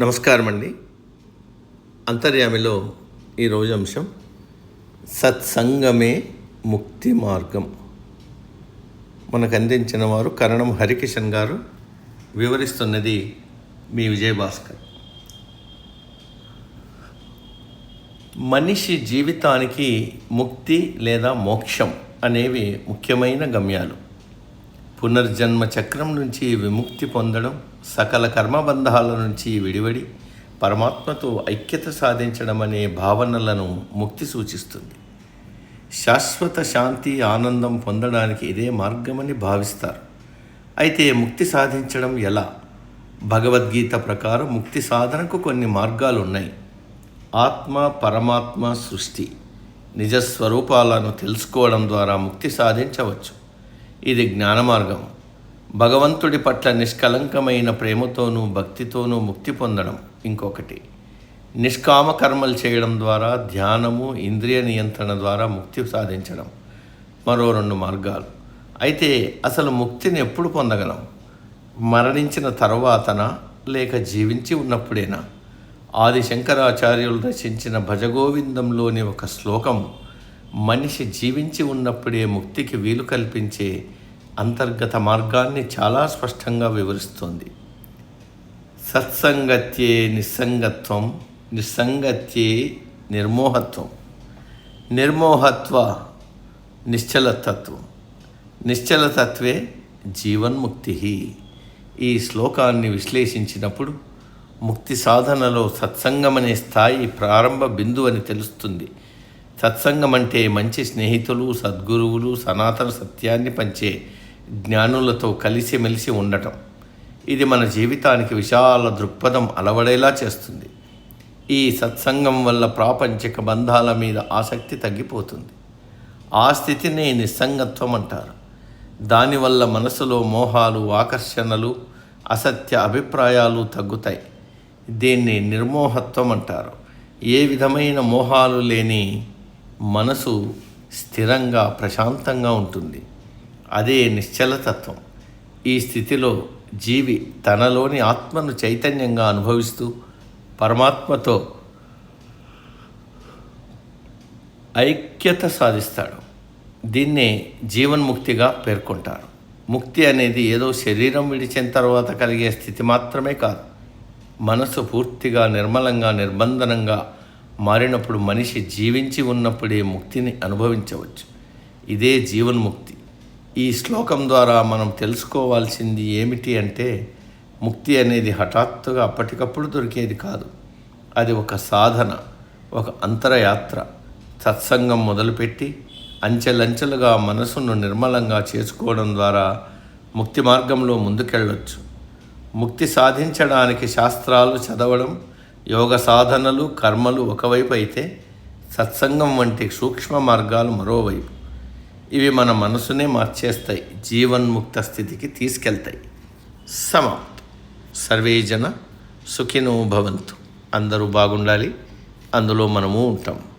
నమస్కారం అండి అంతర్యామిలో ఈరోజు అంశం సత్సంగమే ముక్తి మార్గం. మనకు అందించిన వారు కరణం హరికిషన్ గారు వివరిస్తున్నది మీ విజయభాస్కర్. మనిషి జీవితానికి ముక్తి లేదా మోక్షం అనేవి ముఖ్యమైన గమ్యాలు. పునర్జన్మ చక్రం నుంచి విముక్తి పొందడం సకల కర్మబంధాల నుంచి విడివడి పరమాత్మతో ఐక్యత సాధించడం అనే భావనలను ముక్తి సూచిస్తుంది. శాశ్వత శాంతి ఆనందం పొందడానికి ఇదే మార్గమని భావిస్తారు. అయితే ముక్తి సాధించడం ఎలా? భగవద్గీత ప్రకారం ముక్తి సాధనకు కొన్ని మార్గాలు ఉన్నాయి ఆత్మ పరమాత్మ సృష్టి నిజస్వరూపాలను తెలుసుకోవడం ద్వారా ముక్తి సాధించవచ్చు. ఇది జ్ఞాన మార్గం భగవంతుడి పట్ల నిష్కలంకమైన ప్రేమతోనూ భక్తితోనూ ముక్తి పొందడం ఇంకొకటి. నిష్కామ కర్మలు చేయడం ద్వారా ధ్యానము ఇంద్రియ నియంత్రణ ద్వారా ముక్తి సాధించడం మరో రెండు మార్గాలు. అయితే అసలు ముక్తిని ఎప్పుడు పొందగలం? మరణించిన తర్వాతనా? లేక జీవించి ఉన్నప్పుడేనా? ఆది శంకరాచార్యులు రచించిన భజగోవిందంలోని ఒక శ్లోకం మనిషి జీవించి ఉన్నప్పుడే ముక్తికి వీలు కల్పించే అంతర్గత మార్గాన్ని చాలా స్పష్టంగా వివరిస్తోంది. సత్సంగత్యే నిస్సంగత్వం నిస్సంగత్యే నిర్మోహత్వం. నిర్మోహత్వ నిశ్చలతత్వం. నిశ్చలతత్వే జీవన్ముక్తి. ఈ శ్లోకాన్ని విశ్లేషించినప్పుడు ముక్తి సాధనలో సత్సంగం అనే స్థాయి ప్రారంభ బిందువు అని తెలుస్తుంది. సత్సంగం అంటే మంచి స్నేహితులు సద్గురువులు సనాతన సత్యాన్ని పంచే జ్ఞానులతో కలిసిమెలిసి ఉండటం. ఇది మన జీవితానికి విశాల దృక్పథం అలవడేలా చేస్తుంది. ఈ సత్సంగం వల్ల ప్రాపంచిక బంధాల మీద ఆసక్తి తగ్గిపోతుంది. ఆ స్థితిని నిస్సంగత్వం అంటారు. దానివల్ల మనసులో మోహాలు ఆకర్షణలు అసత్య అభిప్రాయాలు తగ్గుతాయి. దీన్ని నిర్మోహత్వం అంటారు. ఏ విధమైన మోహాలు లేని మనసు స్థిరంగా ప్రశాంతంగా ఉంటుంది. అదే నిశ్చలతత్వం ఈ స్థితిలో జీవి తనలోని ఆత్మను చైతన్యంగా అనుభవిస్తూ పరమాత్మతో ఐక్యత సాధిస్తాడు. దీన్నే జీవన్ముక్తిగా పేర్కొంటారు. ముక్తి అనేది ఏదో శరీరం విడిచిన తర్వాత కలిగే స్థితి మాత్రమే కాదు. మనసు పూర్తిగా నిర్మలంగా నిర్బంధనంగా మారినప్పుడు మనిషి జీవించి ఉన్నప్పుడే ముక్తిని అనుభవించవచ్చు. ఇదే జీవన్ముక్తి. ఈ శ్లోకం ద్వారా మనం తెలుసుకోవాల్సింది ఏమిటి అంటే ముక్తి అనేది హఠాత్తుగా అప్పటికప్పుడు దొరికేది కాదు. అది ఒక సాధన ఒక అంతరయాత్ర. సత్సంగం మొదలుపెట్టి అంచెలంచెలుగా మనసును నిర్మలంగా చేసుకోవడం ద్వారా ముక్తి మార్గంలో ముందుకెళ్ళొచ్చు. ముక్తి సాధించడానికి శాస్త్రాలు చదవడం యోగ సాధనలు కర్మలు ఒకవైపు అయితే సత్సంగం వంటి సూక్ష్మ మార్గాలు మరోవైపు. ఇవి మన మనసునే మార్చేస్తాయి జీవన్ముక్త స్థితికి తీసుకెళ్తాయి. సమాప్తం సర్వే జన సుఖినో భవంతు. అందరూ బాగుండాలి అందులో మనము ఉంటాం.